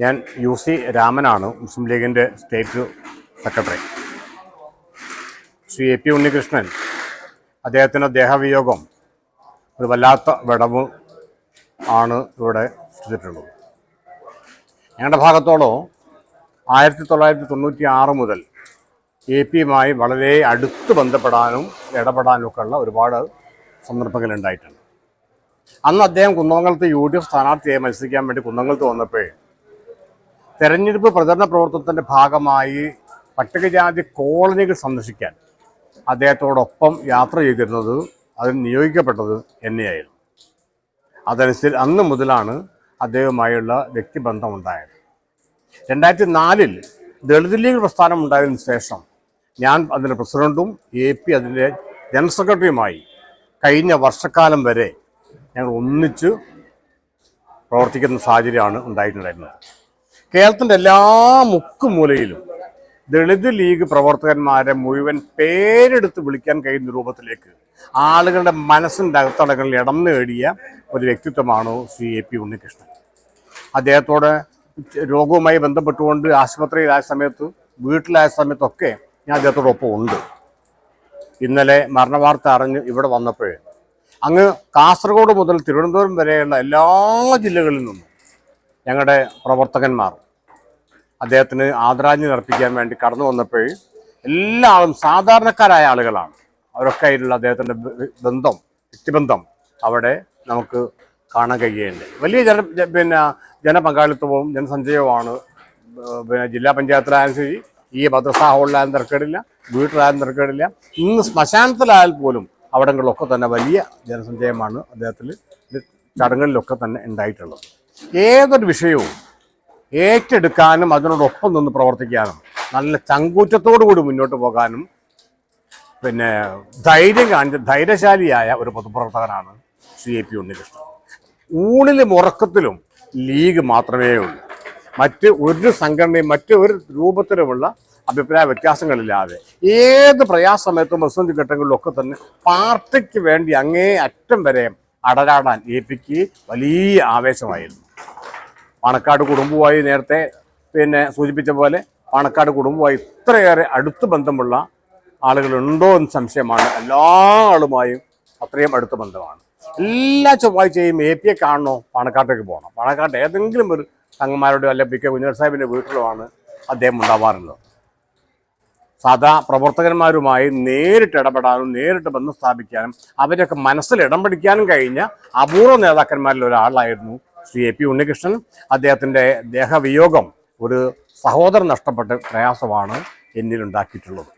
ഞാൻ U C രാമനാണ് മുസ്ലിം ലീഗിന്റെ state secretary. Shri A P Unnikrishnan അദ്ദേഹത്തിന്റെ ദേഹവിയോഗം ഒരു വല്ലാത്ത വിടവ് ആണ് ഇവിടെ ചെയ്തിട്ടുള്ളത് ഞങ്ങളുടെ ഭാഗത്തോളം ആയിരത്തി തൊള്ളായിരത്തി തൊണ്ണൂറ്റി ആറ് മുതൽ എ പിയുമായി വളരെ അടുത്ത് ബന്ധപ്പെടാനും ഇടപെടാനും ഒക്കെ ഉള്ള ഒരുപാട് സന്ദർഭങ്ങൾ ഉണ്ടായിട്ടുണ്ട് അന്ന് അദ്ദേഹം കുന്നമംഗലത്ത് യു ഡി എഫ് സ്ഥാനാർത്ഥിയായി മത്സരിക്കാൻ വേണ്ടി കുന്നമംഗലത്ത് വന്നപ്പോൾ തെരഞ്ഞെടുപ്പ് പ്രചരണ പ്രവർത്തനത്തിന്റെ ഭാഗമായി പട്ടികജാതി കോളനികൾ സന്ദർശിക്കാൻ അദ്ദേഹത്തോടൊപ്പം യാത്ര ചെയ്തിരുന്നത് അതിന് നിയോഗിക്കപ്പെട്ടത് എന്നെയായിരുന്നു. അതനുസരിച്ച് അന്ന് മുതലാണ് അദ്ദേഹവുമായുള്ള വ്യക്തിബന്ധം ഉണ്ടായത് രണ്ടായിരത്തി നാലിൽ ദളിത് ലീഗ് പ്രസ്ഥാനം ഉണ്ടായതിനു ശേഷം ഞാൻ അതിന്റെ പ്രസിഡന്റും എ പി അതിന്റെ ജനറൽ സെക്രട്ടറിയുമായി കഴിഞ്ഞ വർഷക്കാലം വരെ ഞങ്ങൾ ഒന്നിച്ച് പ്രവർത്തിക്കുന്ന സാഹചര്യമാണ് ഉണ്ടായിട്ടുണ്ടായിരുന്നത്. കേരളത്തിന്റെ എല്ലാ മുക്കുമൂലയിലും ദളിത് ലീഗ് പ്രവർത്തകന്മാരെ മുഴുവൻ പേരെടുത്ത് വിളിക്കാൻ കഴിയുന്ന രൂപത്തിലേക്ക് ആളുകളുടെ മനസ്സിന്റെ അകത്തടങ്ങളിൽ ഇടം നേടിയ ഒരു വ്യക്തിത്വമാണ് ശ്രീ എ പി ഉണ്ണികൃഷ്ണൻ. അദ്ദേഹത്തോടെ രോഗവുമായി ബന്ധപ്പെട്ടുകൊണ്ട് ആശുപത്രിയിലായ സമയത്ത് വീട്ടിലായ സമയത്തൊക്കെ ഞാൻ അദ്ദേഹത്തോടൊപ്പം ഉണ്ട് ഇന്നലെ മരണവാർത്ത അറിഞ്ഞ് ഇവിടെ വന്നപ്പോൾ അങ്ങ് കാസർഗോഡ് മുതൽ തിരുവനന്തപുരം വരെയുള്ള എല്ലാ ജില്ലകളിൽ നിന്നും ഞങ്ങളുടെ പ്രവർത്തകന്മാർ അദ്ദേഹത്തിന് ആദരാഞ്ജലി അർപ്പിക്കാൻ വേണ്ടി കടന്നു വന്നപ്പോൾ എല്ലാവരും സാധാരണക്കാരായ ആളുകളാണ്. അവരൊക്കെ ആയിട്ടുള്ള അദ്ദേഹത്തിന്റെ ബന്ധം വ്യക്തിബന്ധം അവിടെ നമുക്ക് കാണാൻ കഴിയുന്നുണ്ട് വലിയ ജന പിന്നെ ജനപങ്കാളിത്തവും ജനസഞ്ചയവുമാണ് പിന്നെ ജില്ലാ പഞ്ചായത്തിലായാലും ശരി ഈ മദ്രസ ഹോളിലായാലും തിരക്കേടില്ല വീട്ടിലായാലും തിരക്കേടില്ല. ഇന്ന് ശ്മശാനത്തിലായാൽ പോലും അവിടങ്ങളിലൊക്കെ തന്നെ വലിയ ജനസഞ്ചയമാണ് അദ്ദേഹത്തിൽ ചടങ്ങുകളിലൊക്കെ തന്നെ ഉണ്ടായിട്ടുള്ളത്. ഏതൊരു വിഷയവും ഏറ്റെടുക്കാനും അതിനോടൊപ്പം നിന്ന് പ്രവർത്തിക്കാനും നല്ല ചങ്കൂറ്റത്തോടു കൂടി മുന്നോട്ട് പോകാനും പിന്നെ ധൈര്യം കാണിച്ച ധൈര്യശാലിയായ ഒരു പൊതുപ്രവർത്തകനാണ് ശ്രീ എ പി ഉണ്ണികൃഷ്ണൻ. ഊണിലും ഉറക്കത്തിലും ലീഗ് മാത്രമേ ഉള്ളൂ മറ്റ് ഒരു സംഘടനയും മറ്റൊരു രൂപത്തിലുമുള്ള അഭിപ്രായ വ്യത്യാസങ്ങളില്ലാതെ ഏത് പ്രയാസമയത്തും പ്രതിസന്ധി ഘട്ടങ്ങളിലൊക്കെ തന്നെ പാർട്ടിക്ക് വേണ്ടി അങ്ങേ അറ്റം വരെ അടരാടാൻ എ പിക്ക് വലിയ ആവേശമായിരുന്നു. പാണക്കാട് കുടുംബമായി നേരത്തെ പിന്നെ സൂചിപ്പിച്ച പോലെ പാണക്കാട് കുടുംബമായി ഇത്രയേറെ അടുത്ത് ബന്ധമുള്ള ആളുകളുണ്ടോ എന്ന് സംശയമാണ്. എല്ലാ ആളുമായും അത്രയും അടുത്ത ബന്ധമാണ്. എല്ലാ ചൊവ്വാഴ്ചയും എ പിയെ കാണണോ? പാണക്കാട്ടേക്ക് പോകണം. പാണക്കാട്ട് ഏതെങ്കിലും ഒരു തങ്ങന്മാരുടെ അല്ലെങ്കിൽ പി കെ കുഞ്ഞർ സാഹിബിന്റെ ആണ് അദ്ദേഹം ഉണ്ടാവാറുള്ളത്. സാധാ പ്രവർത്തകന്മാരുമായി നേരിട്ട് ഇടപെടാനും നേരിട്ട് ബന്ധം സ്ഥാപിക്കാനും അവരൊക്കെ മനസ്സിൽ ഇടം പിടിക്കാനും കഴിഞ്ഞ അപൂർവ നേതാക്കന്മാരിൽ ഒരാളായിരുന്നു ശ്രീ എ പി ഉണ്ണികൃഷ്ണൻ. അദ്ദേഹത്തിന്റെ ദേഹവിയോഗം ഒരു സഹോദരൻ നഷ്ടപ്പെട്ട പ്രയാസമാണ് എന്നിലുണ്ടാക്കിയിട്ടുള്ളത്.